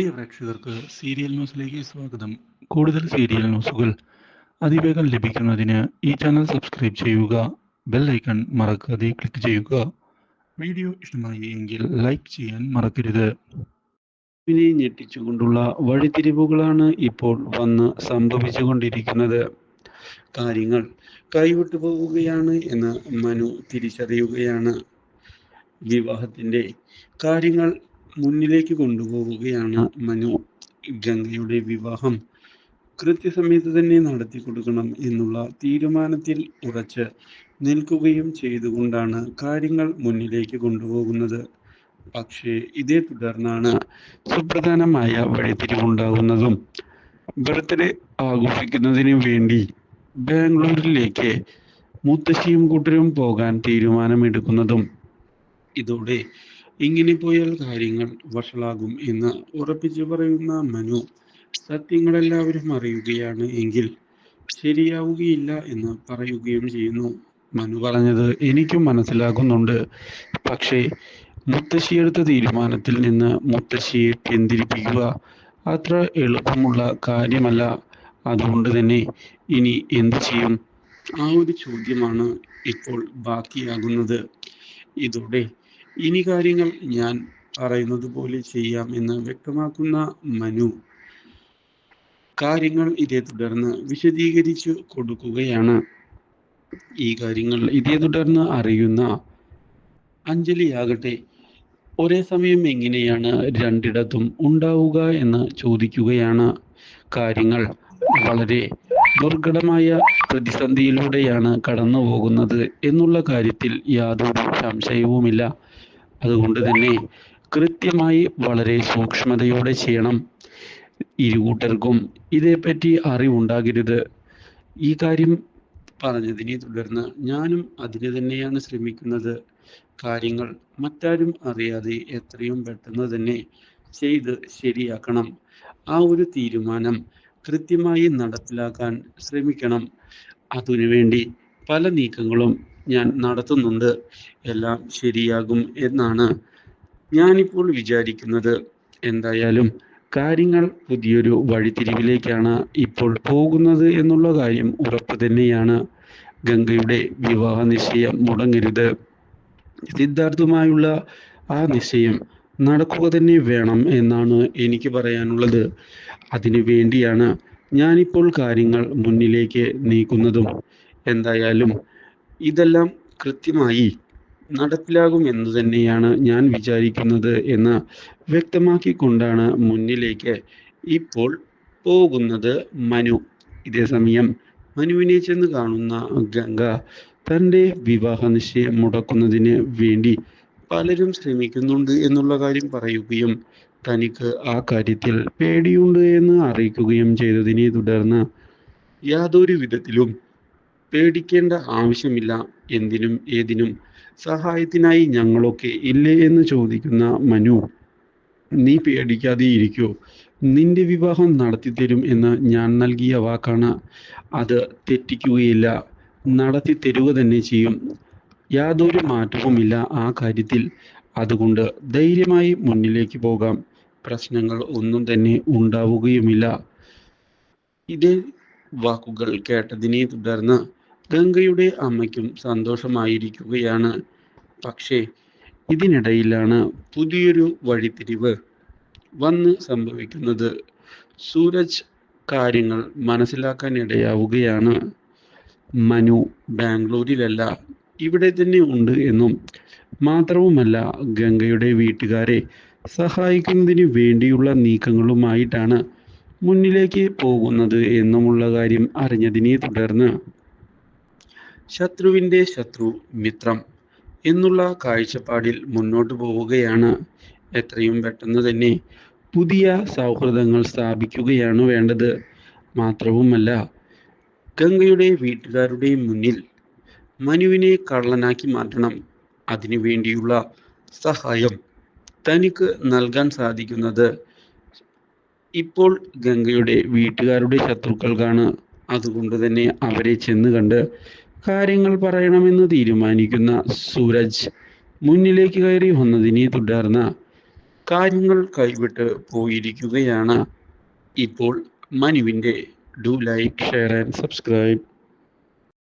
പ്രിയ പ്രേക്ഷകർക്ക് സീരിയൽ ന്യൂസിലേക്ക് സ്വാഗതം. കൂടുതൽ സീരിയൽ ന്യൂസുകൾ അതിവേഗം ലഭിക്കുന്നതിന് ഈ ചാനൽ സബ്സ്ക്രൈബ് ചെയ്യുക ബെൽ ഐക്കൺ മറക്കാതെ ക്ലിക്ക് ചെയ്യുക. വീഡിയോ ഇഷ്ടമായി എങ്കിൽ ലൈക്ക് ചെയ്യാൻ മറക്കരുത്. ഇതിനെ ഞെട്ടിച്ചുകൊണ്ടുള്ള വഴിത്തിരിവുകളാണ് ഇപ്പോൾ വന്ന് സംഭവിച്ചുകൊണ്ടിരിക്കുന്നത്. കാര്യങ്ങൾ കൈവിട്ടു പോവുകയാണ് എന്ന് മനു തിരിച്ചറിയുകയാണ്. വിവാഹത്തിന്റെ കാര്യങ്ങൾ മുന്നിലേക്ക് കൊണ്ടുപോവുകയാണ് മനു. ഗംഗയുടെ വിവാഹം കൃത്യസമയത്ത് തന്നെ നടത്തി കൊടുക്കണം എന്നുള്ള തീരുമാനത്തിൽ ഉറച്ച് നിൽക്കുകയും ചെയ്തുകൊണ്ടാണ് കാര്യങ്ങൾ മുന്നിലേക്ക് കൊണ്ടുപോകുന്നത്. പക്ഷേ ഇതേ തുടർന്നാണ് സുപ്രധാനമായ വഴിത്തിരിവുണ്ടാകുന്നതും ബർത്ത്ഡേ ആഘോഷിക്കുന്നതിന് വേണ്ടി ബാംഗ്ലൂരിലേക്ക് മുത്തശ്ശിയും കൂട്ടരും പോകാൻ തീരുമാനമെടുക്കുന്നതും. ഇതോടെ ഇങ്ങനെ പോയാൽ കാര്യങ്ങൾ വഷളാകും എന്ന് ഉറപ്പിച്ചു പറയുന്ന മനു സത്യങ്ങളെല്ലാവരും അറിയുകയാണ് എങ്കിൽ ശരിയാവുകയില്ല എന്ന് പറയുകയും ചെയ്യുന്നു. മനു പറഞ്ഞത് എനിക്കും മനസ്സിലാകുന്നുണ്ട്. പക്ഷേ മുത്തശ്ശിയെടുത്ത തീരുമാനത്തിൽ നിന്ന് മുത്തശ്ശിയെ പിന്തിരിപ്പിക്കുക അത്ര എളുപ്പമുള്ള കാര്യമല്ല. അതുകൊണ്ട് തന്നെ ഇനി എന്തു ചെയ്യും? ആ ഒരു ചോദ്യമാണ് ഇപ്പോൾ ബാക്കിയാകുന്നത്. ഇതോടെ ഇനി കാര്യങ്ങൾ ഞാൻ പറയുന്നത് പോലെ ചെയ്യാം എന്ന് വ്യക്തമാക്കുന്ന മനു കാര്യങ്ങൾ ഇതേ തുടർന്ന് വിശദീകരിച്ചു കൊടുക്കുകയാണ്. ഈ കാര്യങ്ങൾ ഇതേ തുടർന്ന് അറിയുന്ന അഞ്ജലിയാകട്ടെ ഒരേ സമയം എങ്ങനെയാണ് രണ്ടിടത്തും ഉണ്ടാവുക എന്ന് ചോദിക്കുകയാണ്. കാര്യങ്ങൾ വളരെ ദുർഘടമായ പ്രതിസന്ധിയിലൂടെയാണ് കടന്നു പോകുന്നത് എന്നുള്ള കാര്യത്തിൽ യാതൊരു സംശയവുമില്ല. അതുകൊണ്ട് തന്നെ കൃത്യമായി വളരെ സൂക്ഷ്മതയോടെ ചെയ്യണം. ഇരുകൂട്ടർക്കും ഇതേപ്പറ്റി അറിവുണ്ടാകരുത്. ഈ കാര്യം പറഞ്ഞതിനെ തുടർന്ന് ഞാനും അതിന് തന്നെയാണ് ശ്രമിക്കുന്നത്. കാര്യങ്ങൾ മറ്റാരും അറിയാതെ എത്രയും പെട്ടെന്ന് തന്നെ ചെയ്ത് ശരിയാക്കണം. ആ ഒരു തീരുമാനം കൃത്യമായി നടപ്പിലാക്കാൻ ശ്രമിക്കണം. അതിനുവേണ്ടി പല നീക്കങ്ങളും ഞാൻ നടത്തുന്നുണ്ട്. എല്ലാം ശരിയാകും എന്നാണ് ഞാനിപ്പോൾ വിചാരിക്കുന്നത്. എന്തായാലും കാര്യങ്ങൾ പുതിയൊരു വഴിത്തിരിവിലേക്കാണ് ഇപ്പോൾ പോകുന്നത് എന്നുള്ള കാര്യം ഉറപ്പ് തന്നെയാണ്. ഗംഗയുടെ വിവാഹ നിശ്ചയം മുടങ്ങരുത്. സിദ്ധാർത്ഥുമായുള്ള ആ നിശ്ചയം നടക്കുക തന്നെ വേണം എന്നാണ് എനിക്ക് പറയാനുള്ളത്. അതിനു വേണ്ടിയാണ് ഞാനിപ്പോൾ കാര്യങ്ങൾ മുന്നിലേക്ക് നീക്കുന്നതും. എന്തായാലും ഇതെല്ലാം കൃത്യമായി നടപ്പിലാകും എന്ന് തന്നെയാണ് ഞാൻ വിചാരിക്കുന്നത് എന്ന് വ്യക്തമാക്കിക്കൊണ്ടാണ് മുന്നിലേക്ക് ഇപ്പോൾ പോകുന്നത് മനു. ഇതേ സമയം മനുവിനെ ചെന്ന് കാണുന്ന ഗംഗ തന്റെ വിവാഹ നിശ്ചയം മുടക്കുന്നതിന് വേണ്ടി പലരും ശ്രമിക്കുന്നുണ്ട് എന്നുള്ള കാര്യം പറയുകയും തനിക്ക് ആ കാര്യത്തിൽ പേടിയുണ്ട് എന്ന് അറിയിക്കുകയും ചെയ്തതിനെ തുടർന്ന് യാതൊരു വിധത്തിലും പേടിക്കേണ്ട ആവശ്യമില്ല. എന്തിനും ഏതിനും സഹായത്തിനായി ഞങ്ങളൊക്കെ ഇല്ലേ എന്ന് ചോദിക്കുന്ന മനു നീ പേടിക്കാതെ ഇരിക്കൂ. നിന്റെ വിവാഹം നടത്തിത്തരും എന്ന് ഞാൻ നൽകിയ വാക്കാണ്. അത് തെറ്റിക്കുകയില്ല. നടത്തി തരുക തന്നെ ചെയ്യും. യാതൊരു മാറ്റവുമില്ല ആ കാര്യത്തിൽ. അതുകൊണ്ട് ധൈര്യമായി മുന്നിലേക്ക് പോകാം. പ്രശ്നങ്ങൾ ഒന്നും തന്നെ ഉണ്ടാവുകയുമില്ല. ഇതേ വാക്കുകൾ കേട്ടതിനെ തുടർന്ന് ഗംഗയുടെ അമ്മയ്ക്കും സന്തോഷമായിരിക്കുകയാണ്. പക്ഷേ ഇതിനിടയിലാണ് പുതിയൊരു വഴിത്തിരിവ് വന്ന് സംഭവിക്കുന്നത്. സൂരജ് കാര്യങ്ങൾ മനസ്സിലാക്കാൻ ഇടയാവുകയാണ്. മനു ബാംഗ്ലൂരിലല്ല ഇവിടെ തന്നെ ഉണ്ട് എന്നും മാത്രവുമല്ല ഗംഗയുടെ വീട്ടുകാരെ സഹായിക്കുന്നതിന് വേണ്ടിയുള്ള നീക്കങ്ങളുമായിട്ടാണ് മുന്നിലേക്ക് പോകുന്നത് എന്നുമുള്ള കാര്യം അറിഞ്ഞതിനെ തുടർന്ന് ശത്രുവിന്റെ ശത്രു മിത്രം എന്നുള്ള കാഴ്ചപ്പാടിൽ മുന്നോട്ട് പോവുകയാണ്. എത്രയും പെട്ടെന്ന് തന്നെ പുതിയ സൗഹൃദങ്ങൾ സ്ഥാപിക്കുകയാണ് വേണ്ടത്. മാത്രവുമല്ല ഗംഗയുടെ വീട്ടുകാരുടെ മുന്നിൽ മനുവിനെ കള്ളനാക്കി മാറ്റണം. അതിനു വേണ്ടിയുള്ള സഹായം തനിക്ക് നൽകാൻ സാധിക്കുന്നത് ഇപ്പോൾ ഗംഗയുടെ വീട്ടുകാരുടെ ശത്രുക്കൾക്കാണ്. അതുകൊണ്ട് തന്നെ അവരെ ചെന്ന് കണ്ട് കാര്യങ്ങൾ പറയണമെന്ന് തീരുമാനിക്കുന്ന സൂരജ് മുന്നിലേക്ക് കയറി വന്നതിനെ തുടർന്ന് കാര്യങ്ങൾ കൈവിട്ട് പോയിരിക്കുകയാണ്. ഇപ്പോൾ മനുവിന്റെ do like share and subscribe.